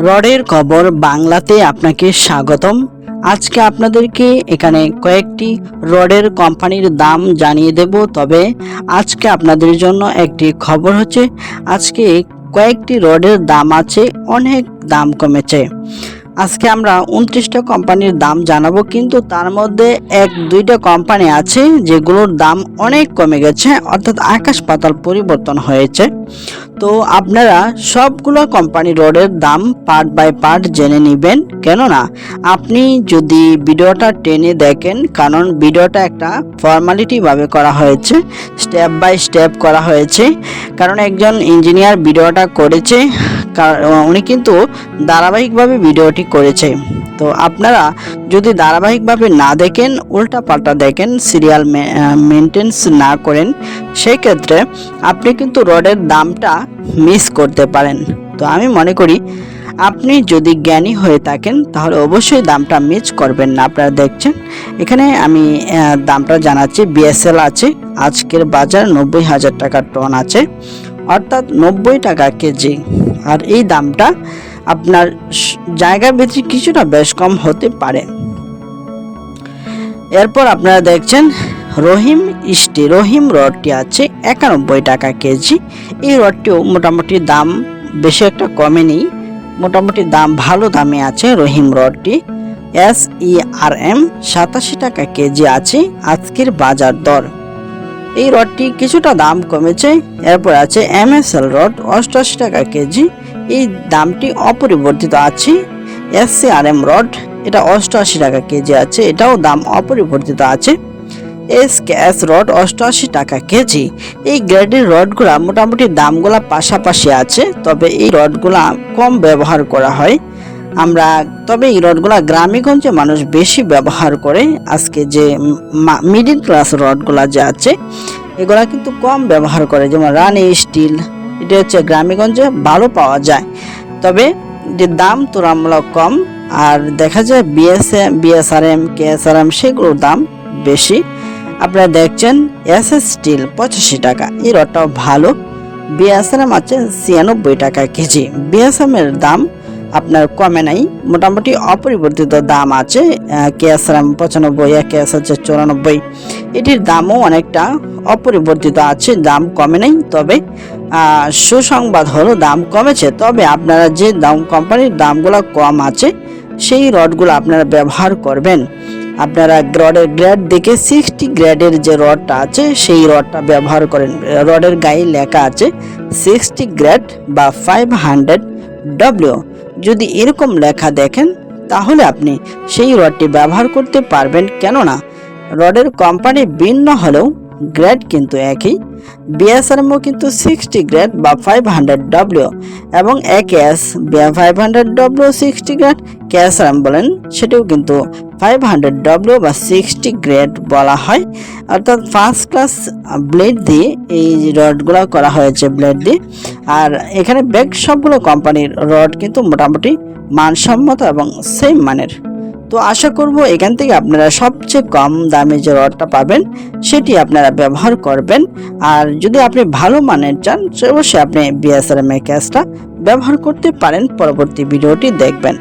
রডের খবর বাংলাতে আপনাকে স্বাগতম। আজকে আপনাদেরকে এখানে কয়েকটি রডের কোম্পানির দাম জানিয়ে দেব, তবে আজকে আপনাদের জন্য একটি খবর হচ্ছে, আজকে কয়েকটি রডের দাম আছে, অনেক দাম কমেছে। আজকে আমরা উনত্রিশটা কোম্পানির দাম জানাব, কিন্তু তার মধ্যে এক দুইটা কোম্পানি আছে যেগুলোর দাম অনেক কমে গেছে, অর্থাৎ আকাশ পাতাল পরিবর্তন হয়েছে। তো আপনারা সবগুলো কোম্পানি রডের দাম পার্ট বাই পার্ট জেনে নেবেন। কেননা আপনি যদি ভিডিওটা টেনে দেখেন, কারণ ভিডিওটা একটা ফর্মালিটি ভাবে করা হয়েছে, স্টেপ বাই স্টেপ করা হয়েছে। কারণ একজন ইঞ্জিনিয়ার ভিডিওটা করেছে কার- উনি কিন্তু ধারাবাহিকভাবে ভিডিওটি করেছে। তো আপনারা যদি ধারাবাহিকভাবে না দেখেন, উল্টা পাল্টা দেখেন সিরিয়াল মেনটেন্স না করেন সেই ক্ষেত্রে আপনি কিন্তু রডের দামটা মিস করতে পারেন। তো আমি মনে করি, আপনি যদি জ্ঞানী হয়ে থাকেন, তাহলে অবশ্যই দামটা মিস করবেন না। আপনারা দেখছেন, এখানে আমি দামটা জানাচ্ছি বিএসএল আছে, আজকের বাজার নব্বই হাজার টাকার টন আছে, অর্থাৎ নব্বই টাকা কেজি। আর এই দামটা আপনার জায়গা ভিত্তিক কিছুটা বেশ কম হতে পারে। এরপর আপনারা দেখছেন, রহিম ইস্টি, রহিম রডটি আছে একানব্বই টাকা কেজি। এই রডটিও মোটামুটি দাম বেশি একটা কমে নেই, মোটামুটি দাম ভালো দামে আছে রহিম রডটি। এস ই আর এম সাতাশি টাকা কেজি আছে, আজকের বাজার দর। এই রডটি কিছুটা দাম কমেছে। এরপর আছে এম এস এল রড অষ্টআশি টাকা কেজি। এই দামটি অপরিবর্তিত আছে। S C R M rod, এটা অষ্টআশি টাকা কেজি আছে, এটাও দাম অপরিবর্তিত আছে। এস কে এস রড অষ্টআশি টাকা কেজি। এই গ্রেডের রডগুলা মোটামুটি দামগুলা পাশাপাশি আছে, তবে এই রডগুলা কম ব্যবহার করা হয়। আমরা, তবে এই রডগুলা গ্রামেগঞ্জে মানুষ বেশি ব্যবহার করে। আজকে যে মিডিল ক্লাস রডগুলা যে আছে, এগুলা কিন্তু কম ব্যবহার করে। যেমন রানি স্টিল, এটা হচ্ছে গ্রামেগঞ্জে ভালো পাওয়া যায়। তবে যে দাম তুলনামূলক কম, আর দেখা যায় বিএসএম বিএসআরএম কেএসআরএম সেগুলোর দাম বেশি। আপনারা দেখছেন এস এস স্টিল পঁচাশি টাকা। এই রডটাও ভালো। বিএসএম আছে ছিয়ানব্বই টাকা কেজি। বিএসএম এর দাম আপনার কমে নাই। মোটামুটি অপরিবর্তিত দাম আছে কেএসআরএম পঁচানব্বই কেএস হচ্ছে চুরানব্বই। এটির দামও অনেকটা অপরিবর্তিত আছে, দাম কমে নাই, তবে সুসংবাদ হলো দাম কমেছে। তবে আপনারা যে দাম, কোম্পানির দামগুলো কম আছে, সেই রডগুলো আপনারা ব্যবহার করবেন। আপনারা রডের গ্রেড দেখে সিক্সটি গ্রেডের যে রডটা আছে, সেই রডটা ব্যবহার করেন। রডের গায়ে লেখা আছে, সিক্সটি গ্রেড বা ফাইভ হান্ড্রেড ডব্লিউ যদি এরকম লেখা দেখেন, তাহলে আপনি সেই রডটি ব্যবহার করতে পারবেন কেননা রডের কোম্পানি ভিন্ন হলেও গ্রেড কিন্তু একই বিএসআরএমও কিন্তু সিক্সটি গ্রেড বা ফাইভ হান্ড্রেড ডব্লিউ এবং AKS five hundred W sixty grade KSRM বলেন, সেটিও কিন্তু ফাইভ হান্ড্রেড ডব্লিউ বা সিক্সটি গ্রেড বলা হয়। অর্থাৎ ফার্স্ট ক্লাস ব্লেড দিয়ে এই রডগুলো করা হয়েছে ব্লেড দিয়ে। আর এখানে ব্যাগ সবগুলো কোম্পানির রড কিন্তু মোটামুটি মানসম্মত এবং সেম মানের। তো আশা করব এখান থেকে আপনারা সবচেয়ে কম দামে যে রডটা পাবেন, সেটি আপনারা ব্যবহার করবেন। আর যদি আপনি ভালো মানের চান অবশ্যই আপনি বিএসআরএম এর ক্যাশটা ব্যবহার করতে পারেন। পরবর্তী ভিডিওটি দেখবেন।